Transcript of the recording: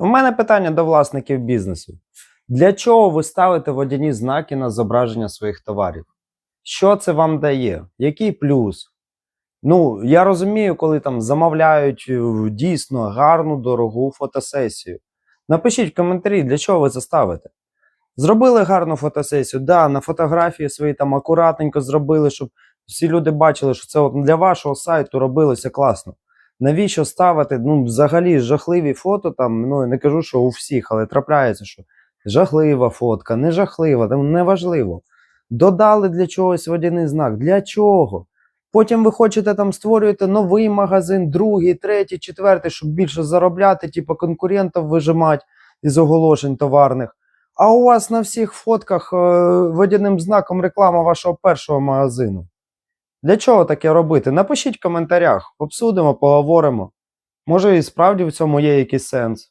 У мене питання до власників бізнесу. Для чого ви ставите водяні знаки на зображення своїх товарів? Що це вам дає? Який плюс? Ну, я розумію, коли там замовляють е, дійсно гарну, дорогу фотосесію. Напишіть в коментарі, для чого ви це ставите. Зробили гарну фотосесію, да, на фотографії свої там акуратненько зробили, щоб всі люди бачили, що це от для вашого сайту робилося класно. Навіщо ставити ну, взагалі жахливі фото? Там, ну, не кажу, що у всіх, але трапляється, що жахлива фотка, не жахлива, там неважливо. Додали для чогось водяний знак. Для чого? Потім ви хочете там створюєте новий магазин, другий, третій, четвертий, щоб більше заробляти, типу конкурентів вижимати із оголошень товарних. А у вас на всіх фотках е, водяним знаком реклама вашого першого магазину. Для чого таке робити? Напишіть в коментарях, обсудимо, поговоримо. Може, і справді в цьому є якийсь сенс.